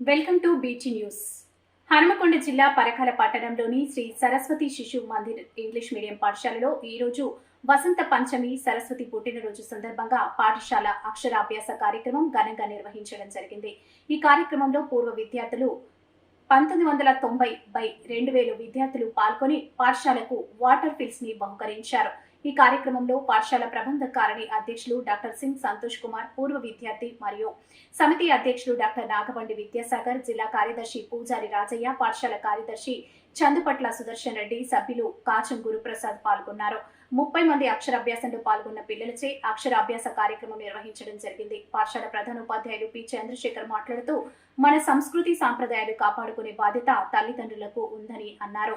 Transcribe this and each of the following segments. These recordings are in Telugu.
Welcome to beach news. Hanumakonda జిల్లా పరకాల పట్టణంలోని శ్రీ సరస్వతి శిశు మందిర్ ఇంగ్లీష్ మీడియం పాఠశాలలో ఈ రోజు వసంత పంచమి సరస్వతి పుట్టినరోజు సందర్భంగా పాఠశాల అక్షరాభ్యాస కార్యక్రమం ఘనంగా నిర్వహించడం జరిగింది. ఈ కార్యక్రమంలో పూర్వ విద్యార్థులు పంతొమ్మిది వందల తొంభై బై రెండు వేలు విద్యార్థులు పాల్గొని పాఠశాలకు వాటర్ ఫిల్స్ని బహుకరించారు. ఈ కార్యక్రమంలో పాఠశాల ప్రబంధకారిణి అధ్యక్షులు డాక్టర్ సింగ్ సంతోష్ కుమార్ పూర్వ విద్యార్థి మరియు సమితి అధ్యక్షులు డాక్టర్ నాగబండి విద్యాసాగర్ జిల్లా కార్యదర్శి పూజారి రాజయ్య పాఠశాల కార్యదర్శి చందుపట్ల సుదర్శన్ రెడ్డి సభ్యులు కాచం గురుప్రసాద్ పాల్గొన్నారు. ముప్పై మంది అక్షరాభ్యాసంలో పాల్గొన్న పిల్లలచే అక్షరాభ్యాస కార్యక్రమం నిర్వహించడం జరిగింది. పాఠశాల ప్రధానోపాధ్యాయులు పి. చంద్రశేఖర్ మాట్లాడుతూ మన సంస్కృతి సాంప్రదాయాలు కాపాడుకునే బాధ్యత తల్లిదండ్రులకు ఉందని అన్నారు.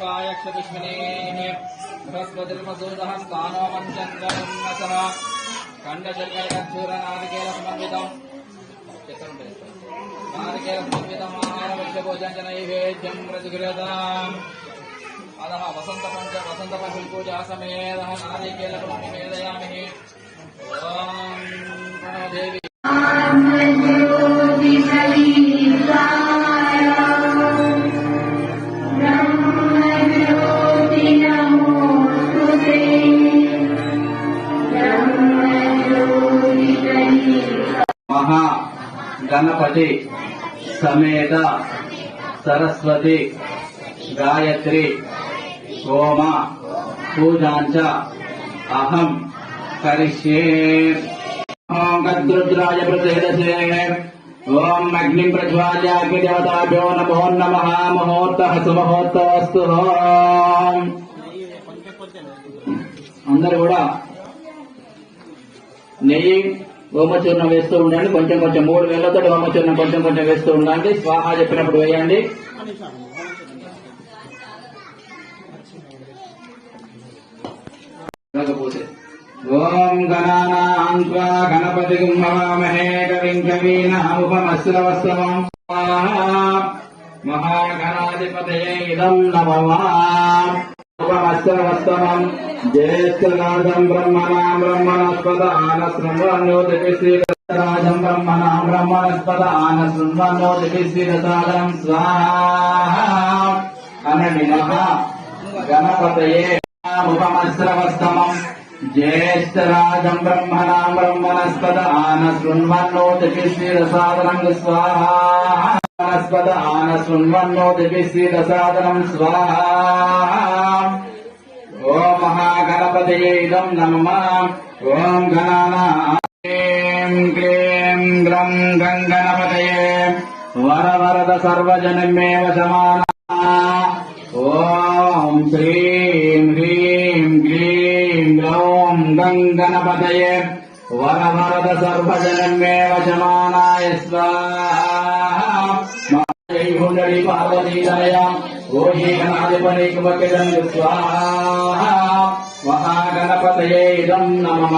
स्वायक्षतिष्मनेः स्थानो मञ्चन्द्रोन्नतः खण्डशर्करकच्छूरनारिकेलसमन्वितम् नारिकेलसमन्वितमाहारवृक्षभोजनजनैवेद्यं प्रतिगृहताम्। గణపతి సమేత సరస్వతి గాయత్రి హోమ పూజాంచ అహం కరిష్యే. ఓం గద్రుద్రాయ ప్రసేదసే ఓం అగ్ని ప్రజ్వాల్యాగ్ని దేవతాభ్యో నమో నమ. మహోత్తః సుమహోత్తస్తు అందరు కూడా నెయ్యి గోమచూర్ణం వేస్తూ ఉండండి. కొంచెం కొంచెం మూడు వేలతో గోమచూర్ణం కొంచెం కొంచెం వేస్తూ ఉండండి. స్వాహ చెప్పినప్పుడు వేయండి. లేకపోతే ఓం గణానాం త్వా గణపతిం హవామహే కవిం కవీనాముపమస్రవస్తమం మహాగణాధిపతయే ఇదం నమమా ఉపమస్రవస్తమం జ్యేష్ఠరాజం బ్రహ్మణా బ్రహ్మణస్పద ఆనశృణ్వన్నోదిపి శ్రీరాజం బ్రహ్మణా బ్రహ్మణస్పద ఆనశృణ్వన్నోదిపి శ్రీరసాదం స్వాహ అనండి మహా గణపతయే ఉపమస్రవస్తమం జ్యేష్ఠరాజం బ్రహ్మణా బ్రహ్మణస్పద ఆనశృణ్వన్నోదిపి శ్రీరసాదనం స్వాహా सुन्मन्नो दिभिस्ति दशादम् स्वाहा। ओ महागणपतये इदम् नमः। ॐ गण श्रीं क्लीं ग्लम् गङ्गनपतये वरवरद सर्वजनमेव समाना। ॐ श्रीं ह्रीं क्लीं ग्लौं गङ्गणपतये। वरवरद सर्वजनमेव समानाय स्वाहा। హుండలి పార్వతీదయ ఓహి గణాధిపతికమకిదం స్వాహ మహాగణపతయే ఇదం నమః.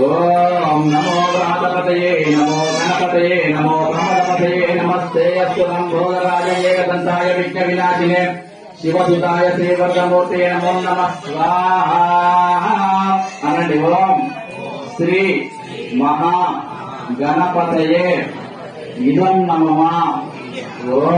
ఓం నమో ప్రాతపతయే నమో గణపతయే నమో ప్రమదపతయే నమస్తే. అస్తు లంబోదరాజ ఏకదంతాయ విఘ్న వినాశినే శివసుతాయ శ్రీవర్గమూర్తే నమో నమ. స్వాహ. అనండి ఓం శ్రీ మహా గణపతయే ఇదం నమమా ఓం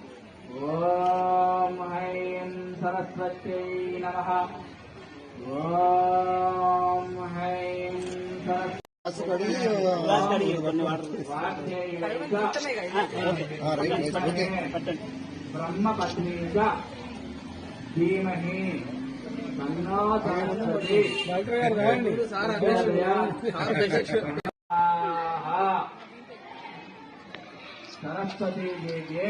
ఓం హైం సరస్వత్యై నమ. ఓం హైం సరస్వతి. ధీమహి తన్నో సరస్వతి దేవ్యే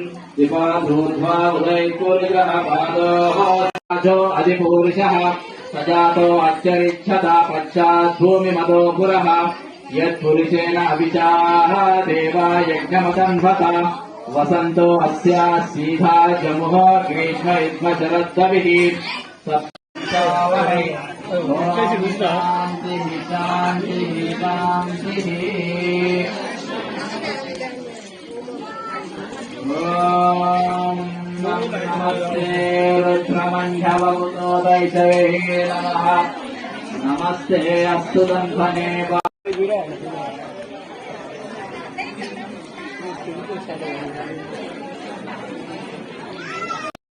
दिपाधूर्ध्वा उदयिकोनिग्रहपादो भूमि मदो अत्यरिच्छता पश्चात् भूमिमदो देवा यज्ञमदन्वता वसन्तो अस्या सीधा जमुः ग्रीष्म నమస్తే రుద్రమండవమునోదైతవే నమః నమస్తే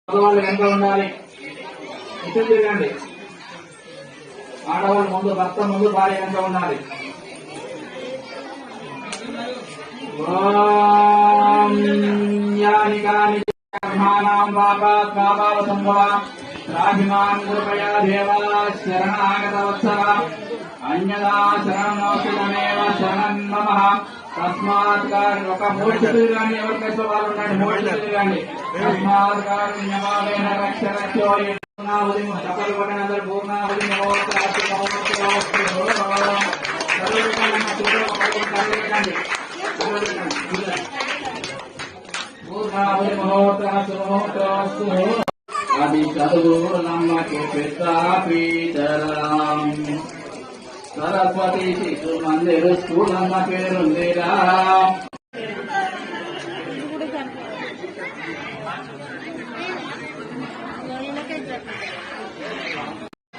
మగవాళ్ళు వెనక ఉండాలి ఇటు తిరగండి ఆడవాళ్ళు ముందు భర్త ముందు భార్య వెనక ఉండాలి ఓం యాని కాని కర్మాణాం పాపాత్ పాపావ సంభవ రాహిమాన్ కృపయా దేవా अन्यदा వత్సర శరణం మమ తస్మాత్ కారు కానీ ఎవరి వాళ్ళు ఉండండి కానీ తస్మాత్ రక్ష సకల అది చదువు నమ్మకి పితాపీతరాం సరస్వతి శిశు మందిరు స్కూల్ అన్న పేరుందిరా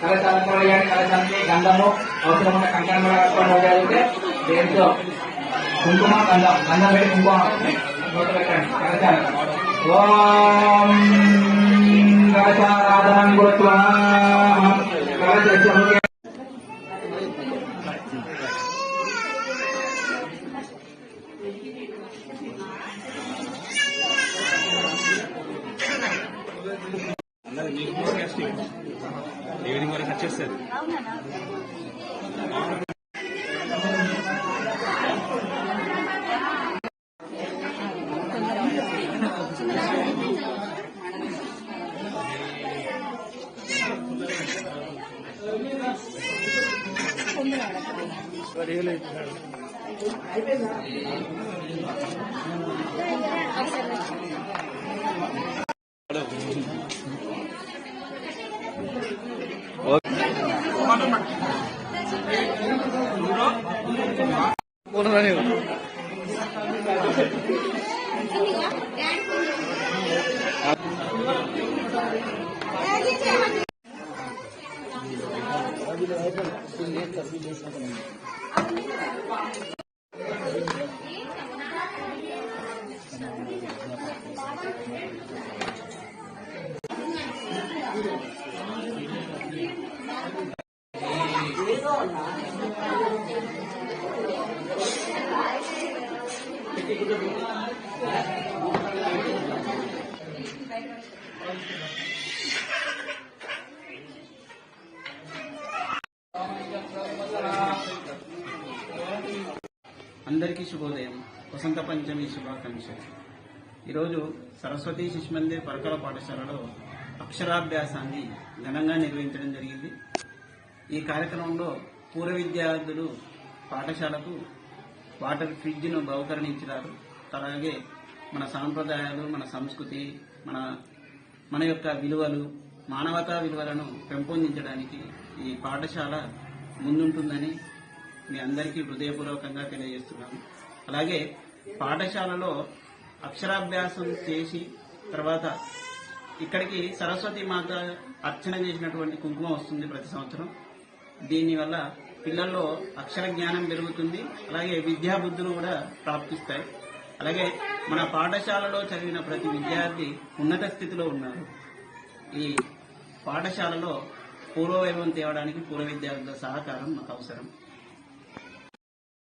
కలశాలను కూడా వేయండి కలశానికి గంధము అవసరమైన కంకణం కూడా కట్టుకొని దేంతో కుంకుమ గంధం గంధం పెట్టి కుంకుమ ఓం కలశారాధనం కృత్వా কোনো জানি అందరికీ శుభోదయం. వసంత పంచమి శుభాకాంక్షలు. ఈరోజు సరస్వతి శిశు మందిర్ పరకల పాఠశాలలో అక్షరాభ్యాసాన్ని ఘనంగా నిర్వహించడం జరిగింది. ఈ కార్యక్రమంలో పూర్వ విద్యార్థులు పాఠశాలకు వాటర్ ఫ్రిడ్జ్ను బహుకరణించినారు. అలాగే మన సాంప్రదాయాలు మన సంస్కృతి మన మన యొక్క విలువలు మానవతా విలువలను పెంపొందించడానికి ఈ పాఠశాల ముందుంటుందని మీ అందరికీ హృదయపూర్వకంగా తెలియజేస్తున్నాను. అలాగే పాఠశాలలో అక్షరాభ్యాసం చేసి తర్వాత ఇక్కడికి సరస్వతి మాత అర్చన చేసినటువంటి కుంకుమ వస్తుంది ప్రతి సంవత్సరం. దీనివల్ల పిల్లల్లో అక్షర జ్ఞానం పెరుగుతుంది అలాగే విద్యాబుద్ధులు కూడా ప్రాప్తిస్తాయి. అలాగే మన పాఠశాలలో చదివిన ప్రతి విద్యార్థి ఉన్నత స్థితిలో ఉన్నారు. ఈ పాఠశాలలో పూర్వవైభవం తేవడానికి పూర్వ విద్యార్థుల సహకారం మాకు అవసరం.